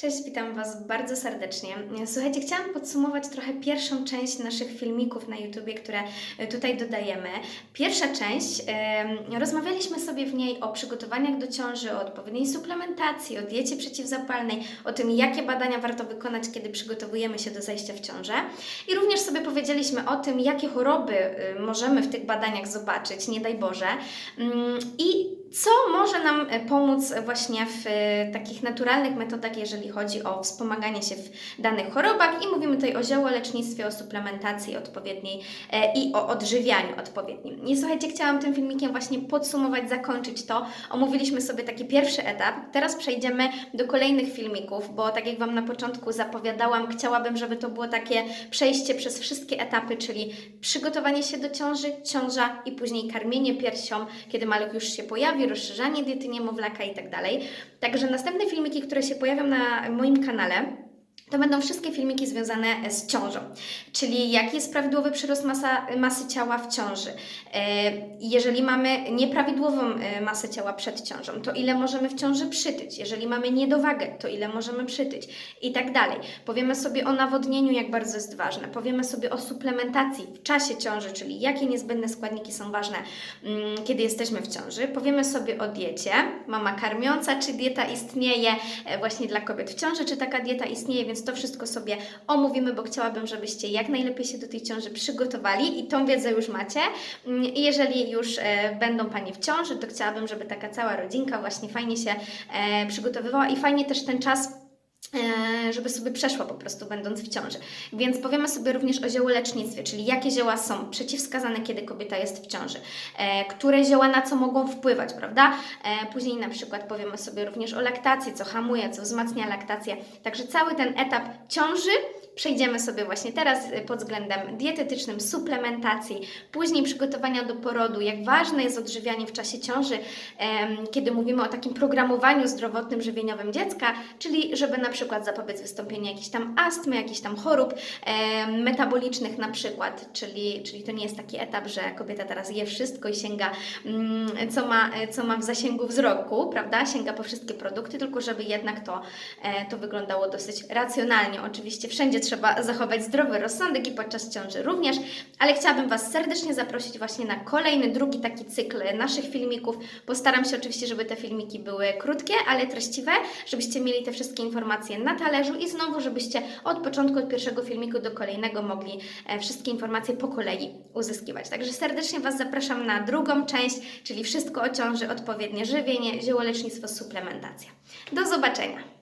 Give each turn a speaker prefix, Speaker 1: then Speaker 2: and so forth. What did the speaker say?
Speaker 1: Cześć, witam Was bardzo serdecznie. Słuchajcie, chciałam podsumować trochę pierwszą część naszych filmików na YouTubie, które e, tutaj dodajemy. Pierwsza część, rozmawialiśmy sobie w niej o przygotowaniach do ciąży, o odpowiedniej suplementacji, o diecie przeciwzapalnej, o tym, jakie badania warto wykonać, kiedy przygotowujemy się do zajścia w ciążę. I również sobie powiedzieliśmy o tym, jakie choroby y, możemy w tych badaniach zobaczyć, nie daj Boże. Mm, I co może nam e, pomóc właśnie w e, takich naturalnych metodach, jeżeli chodzi o wspomaganie się w danych chorobach? I mówimy tutaj o ziołolecznictwie, o suplementacji odpowiedniej e, i o odżywianiu odpowiednim. I słuchajcie, chciałam tym filmikiem właśnie podsumować, zakończyć to. Omówiliśmy sobie taki pierwszy etap. Teraz przejdziemy do kolejnych filmików, bo tak jak Wam na początku zapowiadałam, chciałabym, żeby to było takie przejście przez wszystkie etapy, czyli przygotowanie się do ciąży, ciąża i później karmienie piersią, kiedy maluch już się pojawi, rozszerzanie diety niemowlaka i tak dalej. Także następne filmiki, które się pojawią na moim kanale, to będą wszystkie filmiki związane z ciążą, czyli jaki jest prawidłowy przyrost masa, masy ciała w ciąży. E, Jeżeli mamy nieprawidłową e, masę ciała przed ciążą, to ile możemy w ciąży przytyć? Jeżeli mamy niedowagę, to ile możemy przytyć? I tak dalej. Powiemy sobie o nawodnieniu, jak bardzo jest ważne. Powiemy sobie o suplementacji w czasie ciąży, czyli jakie niezbędne składniki są ważne, mm, kiedy jesteśmy w ciąży. Powiemy sobie o diecie, mama karmiąca, czy dieta istnieje e, właśnie dla kobiet w ciąży, czy taka dieta istnieje, więc to wszystko sobie omówimy, bo chciałabym, żebyście jak najlepiej się do tej ciąży przygotowali i tą wiedzę już macie. Mm, jeżeli już e, będą Panie w ciąży, to chciałabym, żeby taka cała rodzinka właśnie fajnie się e, przygotowywała i fajnie też ten czas żeby sobie przeszła po prostu będąc w ciąży. Więc powiemy sobie również o ziołolecznictwie, czyli jakie zioła są przeciwwskazane, kiedy kobieta jest w ciąży, e, które zioła na co mogą wpływać, prawda? E, później na przykład powiemy sobie również o laktacji, co hamuje, co wzmacnia laktację. Także cały ten etap ciąży przejdziemy sobie właśnie teraz e, pod względem dietetycznym, suplementacji, później przygotowania do porodu, jak ważne jest odżywianie w czasie ciąży, kiedy mówimy o takim programowaniu zdrowotnym, żywieniowym dziecka, czyli żeby na przykład zapobiec wystąpieniu jakiejś tam astmy, jakichś tam chorób metabolicznych na przykład, czyli, czyli to nie jest taki etap, że kobieta teraz je wszystko i sięga, mm, co ma, co ma w zasięgu wzroku, prawda, sięga po wszystkie produkty, tylko żeby jednak to, e, to wyglądało dosyć racjonalnie. Oczywiście wszędzie trzeba zachować zdrowy rozsądek i podczas ciąży również, ale chciałabym Was serdecznie zaprosić właśnie na kolejny, drugi taki cykl naszych filmików. Postaram się oczywiście, żeby te filmiki były krótkie, ale treściwe, żebyście mieli te wszystkie informacje na talerzu i znowu, żebyście od początku, od pierwszego filmiku do kolejnego mogli e, wszystkie informacje po kolei uzyskiwać. Także serdecznie Was zapraszam na drugą część, czyli wszystko o ciąży, odpowiednie żywienie, ziołolecznictwo, suplementacja. Do zobaczenia!